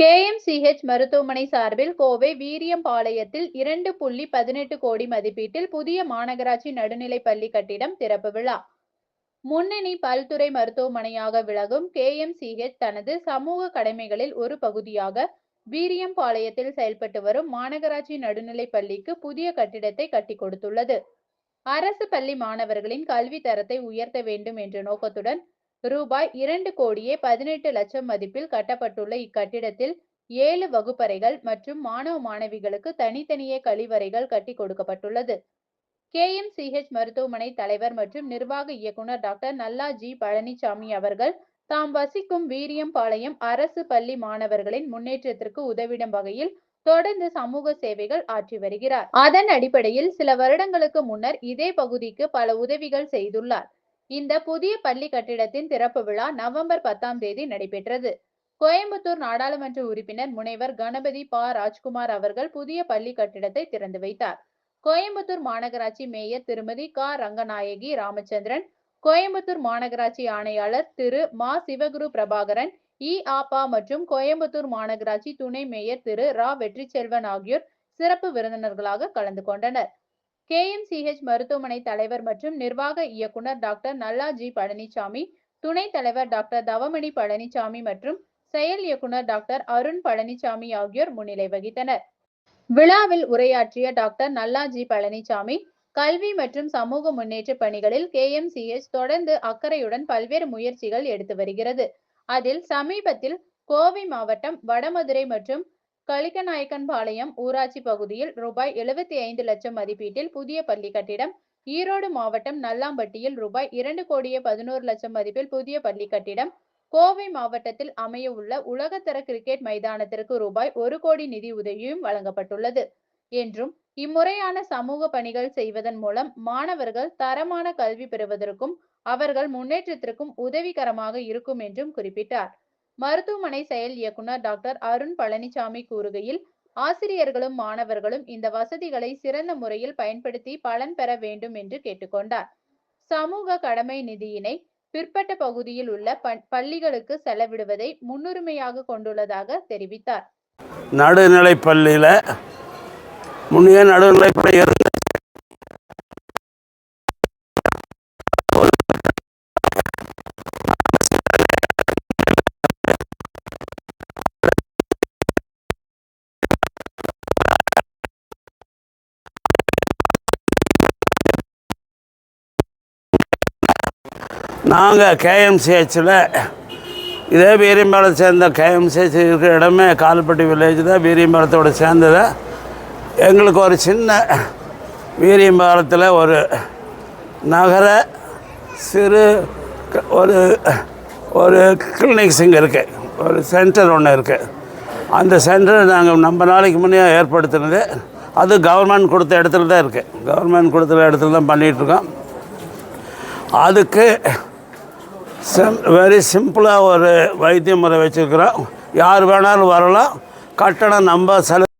KMCH மருத்துவமனை சார்பில் கோவை வீரியம்பாளையத்தில் இரண்டு புள்ளி பதினெட்டு கோடி மதிப்பீட்டில் புதிய மாநகராட்சி நடுநிலை பள்ளி கட்டிடம் திறப்பு விழா. முன்னணி பல்துறை மருத்துவமனையாக விளங்கும் கேஎம்சிஹெச் தனது சமூக கடமைகளில் ஒரு பகுதியாக வீரியம்பாளையத்தில் செயல்பட்டு வரும் மாநகராட்சி நடுநிலை பள்ளிக்கு புதிய கட்டிடத்தை கட்டி கொடுத்துள்ளது. அரசு பள்ளி மாணவர்களின் கல்வி தரத்தை உயர்த்த வேண்டும் என்ற நோக்கத்துடன் ரூபாய் இரண்டு கோடியே பதினெட்டு லட்சம் மதிப்பில் கட்டப்பட்டுள்ள இக்கட்டிடத்தில் ஏழு வகுப்பறைகள் மற்றும் மாணவ மாணவிகளுக்கு தனித்தனியே கழிவறைகள் கட்டி கொடுக்கப்பட்டுள்ளது. கே. எம். சிஹெச் மருத்துவமனை தலைவர் மற்றும் நிர்வாக இயக்குனர் டாக்டர் நல்லா ஜி பழனிசாமி அவர்கள் தாம் வசிக்கும் வீரியம்பாளையம் அரசு பள்ளி மாணவர்களின் முன்னேற்றத்திற்கு உதவிடும் வகையில் தொடர்ந்து சமூக சேவைகள் ஆற்றி வருகிறார். அதன் அடிப்படையில் சில வருடங்களுக்கு முன்னர் இதே பகுதிக்கு பல உதவிகள் செய்துள்ளார். இந்த புதிய பள்ளி கட்டிடத்தின் திறப்பு விழா நவம்பர் பத்தாம் தேதி நடைபெற்றது. கோயம்புத்தூர் நாடாளுமன்ற உறுப்பினர் முனைவர் கணபதி ப. ராஜ்குமார் அவர்கள் புதிய பள்ளி கட்டிடத்தை திறந்து வைத்தார். கோயம்புத்தூர் மாநகராட்சி மேயர் திருமதி க. ரங்கநாயகி ராமச்சந்திரன் கோயம்புத்தூர் மாநகராட்சி ஆணையாளர் திரு. மா. சிவகுரு பிரபாகரன் இ. ஆபா மற்றும் கோயம்புத்தூர் மாநகராட்சி துணை மேயர் திரு. ரா. வெற்றிச்செல்வன் ஆகியோர் சிறப்பு விருந்தினர்களாக கலந்து கொண்டனர். கேஎம்சிஹெச் மருத்துவமனை தலைவர் மற்றும் நிர்வாக இயக்குனர் டாக்டர் நல்லாஜி பழனிசாமி துணைத் தலைவர் டாக்டர் தவமணி பழனிசாமி மற்றும் செயல் இயக்குனர் டாக்டர் அருண் பழனிசாமி ஆகியோர் முன்னிலை வகித்தனர். விழாவில் உரையாற்றிய டாக்டர் நல்லாஜி பழனிசாமி கல்வி மற்றும் சமூக முன்னேற்ற பணிகளில் கேஎம்சிஎச் தொடர்ந்து அக்கறையுடன் பல்வேறு முயற்சிகள் எடுத்து வருகிறது. அதில் சமீபத்தில் கோவை மாவட்டம் வடமதுரை மற்றும் கலிக்கநாயக்கன்பாளையம் ஊராட்சி பகுதியில் ரூபாய் எழுபத்தி ஐந்து லட்சம் மதிப்பீட்டில் புதிய பள்ளி கட்டிடம். ஈரோடு மாவட்டம் நல்லாம்பட்டியில் ரூபாய் இரண்டு கோடியே பதினோரு லட்சம் மதிப்பில் புதிய பள்ளி கட்டிடம். கோவை மாவட்டத்தில் அமைய உள்ள உலகத்தர கிரிக்கெட் மைதானத்திற்கு ரூபாய் ஒரு கோடி நிதி உதவியும் வழங்கப்பட்டுள்ளது. என்றும் இம்முறையான சமூக பணிகள் செய்வதன் மூலம் மாணவர்கள் தரமான கல்வி பெறுவதற்கும் அவர்கள் முன்னேற்றத்திற்கும் உதவிகரமாக இருக்கும் என்றும் குறிப்பிட்டார். மருத்துவமனை செயல் இயக்குனர் டாக்டர் அருண் பழனிசாமி கூறுகையில் ஆசிரியர்களும் மாணவர்களும் இந்த வசதிகளை சிறந்த முறையில் பயன்படுத்தி பலன் பெற வேண்டும் என்று கேட்டுக்கொண்டார். சமூக கடமை நிதியினை பிற்பட்ட பகுதியில் உள்ள ப- பள்ளிகளுக்கு செலவிடுவதை முன்னுரிமையாக கொண்டுள்ளதாக தெரிவித்தார். நடுநிலைப் பள்ளியில் முன்னைய நடுநிலைப்பள்ளி இருந்த நாங்கள் கேஎம்சிஹெச்சில் இதே வீரியம்பாளத்தை சேர்ந்த கேஎம்சிஹெச் இருக்கிற இடமே கால்பட்டி வில்லேஜ் தான் வீரியம்பாளத்தோடு சேர்ந்தது. எங்களுக்கு ஒரு சின்ன வீரியம்பாளத்தில் ஒரு நகர சிறு ஒரு ஒரு கிளினிக்ஸ் இங்கே இருக்குது ஒரு சென்டர் ஒன்று இருக்குது அந்த சென்டர் நாங்கள் நம்ம நாளைக்கு முன்னே ஏற்படுத்தினது. அது கவர்மெண்ட் கொடுத்த இடத்துல தான் இருக்குது கவர்மெண்ட் கொடுத்த இடத்துல தான் பண்ணிகிட்ருக்கோம் அதுக்கு சிம் வெரி சிம்பிளாக ஒரு வைத்திய முறை வச்சுருக்கிறோம். யார் வேணாலும் வரலாம். கட்டணம் நம்ம செலவு